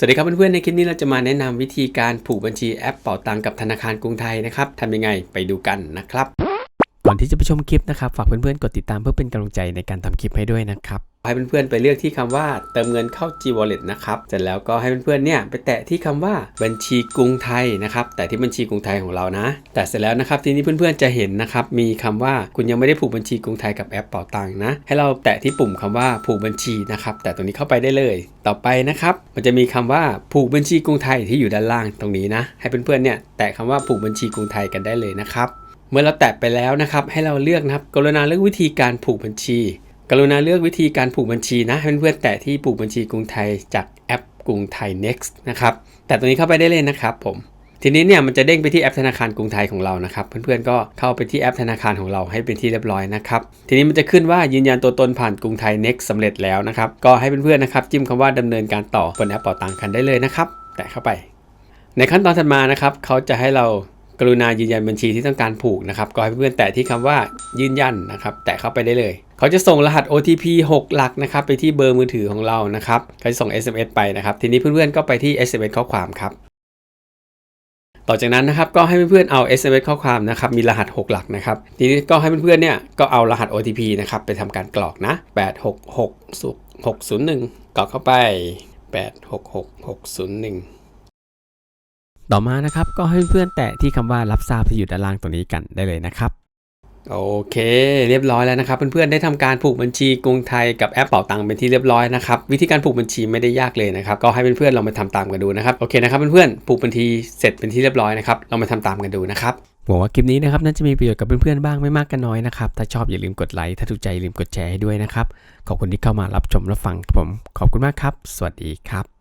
สวัสดีครับเพื่อนๆ ในคลิปนี้เราจะมาแนะนำวิธีการผูกบัญชีแอปเป่าตังกับธนาคารกรุงไทยนะครับทำยังไงไปดูกันนะครับ ก่อนที่จะไปชมคลิปนะครับ ฝากเพื่อนๆ กดติดตามเพื่อเป็นกำลังใจในการทำคลิปให้ด้วยนะครับ ให้เพื่อนๆไปเลือกที่คำว่าเติมเงินเข้า G Wallet นะครับเสร็จแล้วก็ให้เพื่อนๆเนี่ยไปแตะที่คำว่าบัญชีกรุงไทยนะครับแต่ที่บัญชีกรุงไทยของเรานะ แต่เสร็จแล้วนะครับทีนี้เพื่อนๆจะเห็นนะครับมีคำว่าคุณยังไม่ได้ผูกบัญชีกรุงไทยกับแอปเป๋าตังค์นะ ให้เราแตะที่ปุ่มคำว่าผูกบัญชีนะครับแต่ตรงนี้เข้าไปได้เลย ต่อไปนะครับมันจะมีคำว่าผูกบัญชีกรุงไทยที่อยู่ด้านล่างตรงนี้นะ ให้เพื่อนๆเนี่ยแตะคำว่าผูกบัญชีกรุงไทยกันได้เลยนะครับเมื่อเราแตะไปแล้วนะครับให้เราเลือกนะครับกรุณาเลือกวิธีการผูกบัญชี กรุณาเลือกวิธีการผูกบัญชีนะเพื่อนๆแตะที่ผูกบัญชีกรุงไทยจากแอปกรุงไทย next นะครับแต่ตรงนี้เข้าไปได้เลยนะครับผมทีนี้เนี่ยมันจะเด้งไปที่แอปธนาคารกรุงไทยของเรานะครับ เพื่อนๆก็เข้าไปที่แอปธนาคารของเราให้เป็นที่เรียบร้อยนะครับ ทีนี้มันจะขึ้นว่ายืนยันตัวตนผ่านกรุงไทย next สำเร็จแล้วนะครับ ก็ให้เพื่อนๆนะครับจิ้มคำว่าดำเนินการต่อบนแอปเป่าตังค์กันได้เลยนะครับ แตะเข้าไป ในขั้นตอนถัดมานะครับเขาจะให้เรากรุณายืนยันบัญชีที่ต้องการผูกนะครับ ก็ให้เพื่อนๆแตะที่คำว่ายืนยันนะครับ แตะเข้าไปได้เลย เขาจะส่งรหัส OTP 6 หลักนะครับไปที่เบอร์มือถือของเรานะครับเขาจะส่ง SMS ไปนะครับ ทีนี้เพื่อนๆก็ไปที่ SMS ข้อความครับ ต่อจากนั้นนะครับก็ให้เพื่อนๆเอา SMS ข้อความนะครับมีรหัส 6 หลักนะครับ ทีนี้ก็ให้เพื่อนๆเนี่ยก็เอารหัส OTP นะครับไปทำการกรอกนะ 866 601 กรอกเข้าไป 866601ต่อมานะครับก็ให้เพื่อนแตะที่คำว่ารับทราบที่อยู่ด้านล่างตรงนี้กันได้เลยนะครับ โอเค เรียบร้อยแล้วนะครับเพื่อนๆได้ทำการผูกบัญชีกรุงไทยกับแอปเป๋าตังค์เป็นที่เรียบร้อยนะครับวิธีการผูกบัญชีไม่ได้ยากเลยนะครับก็ให้เพื่อนๆลองไปทำตามกันดูนะครับโอเคนะครับเพื่อนๆผูกบัญชีเสร็จเป็นที่เรียบร้อยนะครับลองไปทำตามกันดูนะครับหวังว่าคลิปนี้นะครับน่าจะมีประโยชน์กับเพื่อนๆบ้างไม่มากก็น้อยนะครับถ้าชอบอย่าลืมกดไลค์ถ้าถูกใจอย่าลืมกดแชร์ให้ด้วยนะครับขอบคุณที่เข้ามารับชมรับฟังผมขอบคุณมากครับ สวัสดีครับ